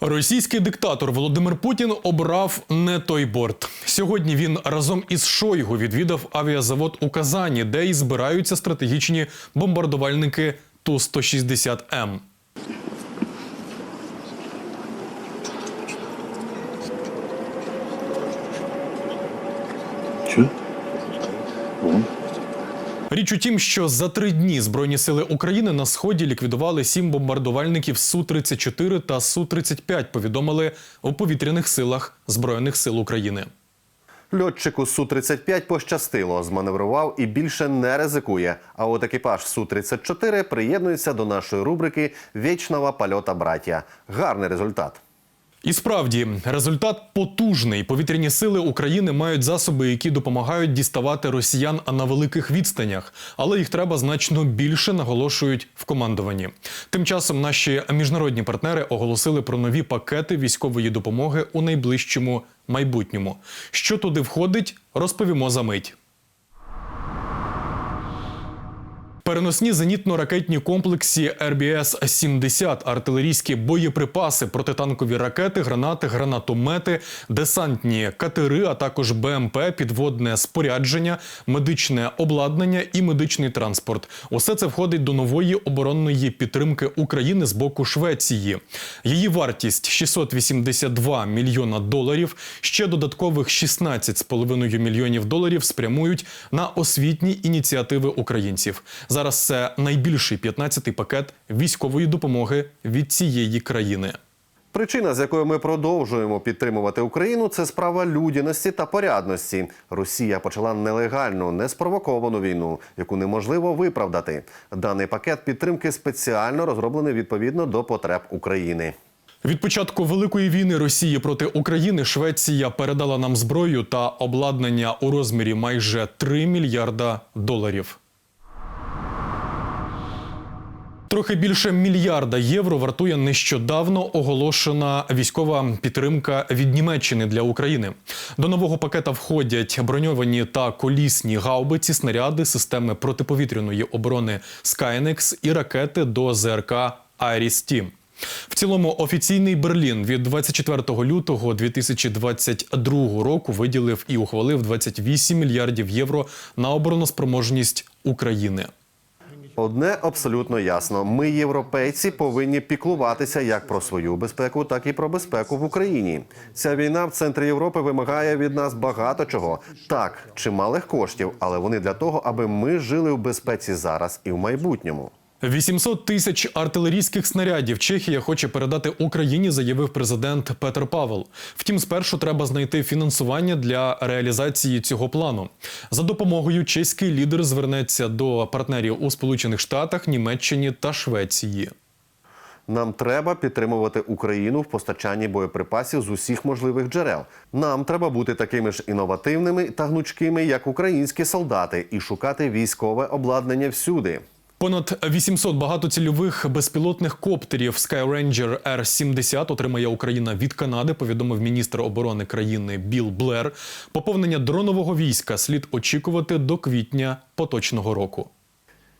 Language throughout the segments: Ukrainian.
Російський диктатор Володимир Путін обрав не той борт. Сьогодні він разом із Шойгу відвідав авіазавод у Казані, де і збираються стратегічні бомбардувальники Ту-160М. Че? Вон. Річ у тім, що за три дні Збройні сили України на сході ліквідували сім бомбардувальників Су-34 та Су-35, повідомили у повітряних силах Збройних сил України. Льотчику Су-35 пощастило, зманеврував і більше не ризикує. А от екіпаж Су-34 приєднується до нашої рубрики Вічного польота браття. Гарний результат. І справді результат потужний. Повітряні сили України мають засоби, які допомагають діставати росіян на великих відстанях, але їх треба значно більше, наголошують в командуванні. Тим часом наші міжнародні партнери оголосили про нові пакети військової допомоги у найближчому майбутньому. Що туди входить, розповімо за мить. Переносні зенітно-ракетні комплексі РБС-70, артилерійські боєприпаси, протитанкові ракети, гранати, гранатомети, десантні катери, а також БМП, підводне спорядження, медичне обладнання і медичний транспорт. Усе це входить до нової оборонної підтримки України з боку Швеції. Її вартість 682 мільйона доларів. Ще додаткових 16,5 мільйонів доларів спрямують на освітні ініціативи українців. Зараз це найбільший 15-й пакет військової допомоги від цієї країни. Причина, з якою ми продовжуємо підтримувати Україну, це справа людяності та порядності. Росія почала нелегальну, неспровоковану війну, яку неможливо виправдати. Даний пакет підтримки спеціально розроблений відповідно до потреб України. Від початку великої війни Росії проти України Швеція передала нам зброю та обладнання у розмірі майже 3 мільярда доларів. Трохи більше мільярда євро вартує нещодавно оголошена військова підтримка від Німеччини для України. До нового пакета входять броньовані та колісні гаубиці, снаряди, системи протиповітряної оборони Skynex і ракети до ЗРК «Айріс-Т». В цілому офіційний Берлін від 24 лютого 2022 року виділив і ухвалив 28 мільярдів євро на обороноспроможність України. Одне абсолютно ясно: ми, європейці, повинні піклуватися як про свою безпеку, так і про безпеку в Україні. Ця війна в центрі Європи вимагає від нас багато чого. Так, чималих коштів, але вони для того, аби ми жили в безпеці зараз і в майбутньому. 800 тисяч артилерійських снарядів Чехія хоче передати Україні, заявив президент Петр Павел. Втім, спершу треба знайти фінансування для реалізації цього плану. За допомогою чеський лідер звернеться до партнерів у Сполучених Штатах, Німеччині та Швеції. Нам треба підтримувати Україну в постачанні боєприпасів з усіх можливих джерел. Нам треба бути такими ж інновативними та гнучкими, як українські солдати, і шукати військове обладнання всюди. Понад 800 багатоцільових безпілотних коптерів Skyranger R-70 отримає Україна від Канади. Повідомив міністр оборони країни Біл Блер. Поповнення дронового війська слід очікувати до квітня поточного року.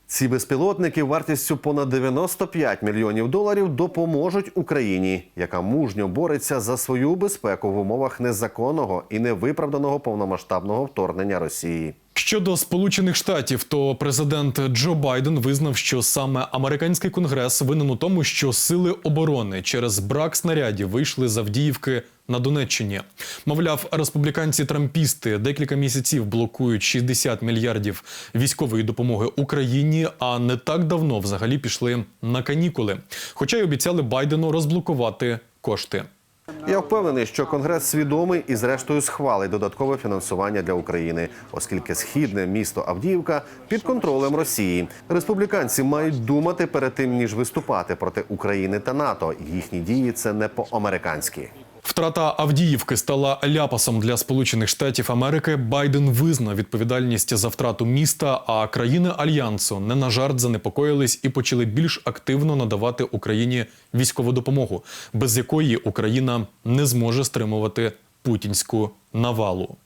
Ці безпілотники вартістю понад 95 мільйонів доларів допоможуть Україні, яка мужньо бореться за свою безпеку в умовах незаконного і невиправданого повномасштабного вторгнення Росії. Щодо Сполучених Штатів, то президент Джо Байден визнав, що саме американський конгрес винен у тому, що сили оборони через брак снарядів вийшли з Авдіївки на Донеччині. Мовляв, республіканці-трампісти декілька місяців блокують 60 мільярдів військової допомоги Україні, а не так давно взагалі пішли на канікули. Хоча й обіцяли Байдену розблокувати кошти. Я впевнений, що конгрес свідомий і, зрештою, схвалить додаткове фінансування для України, оскільки східне місто Авдіївка під контролем Росії. Республіканці мають думати перед тим ніж виступати проти України та НАТО. Їхні дії це не по-американськи. Втрата Авдіївки стала ляпасом для Сполучених Штатів Америки. Байден визнав відповідальність за втрату міста. А країни альянсу не на жарт занепокоїлись і почали більш активно надавати Україні військову допомогу, без якої Україна не зможе стримувати путінську навалу.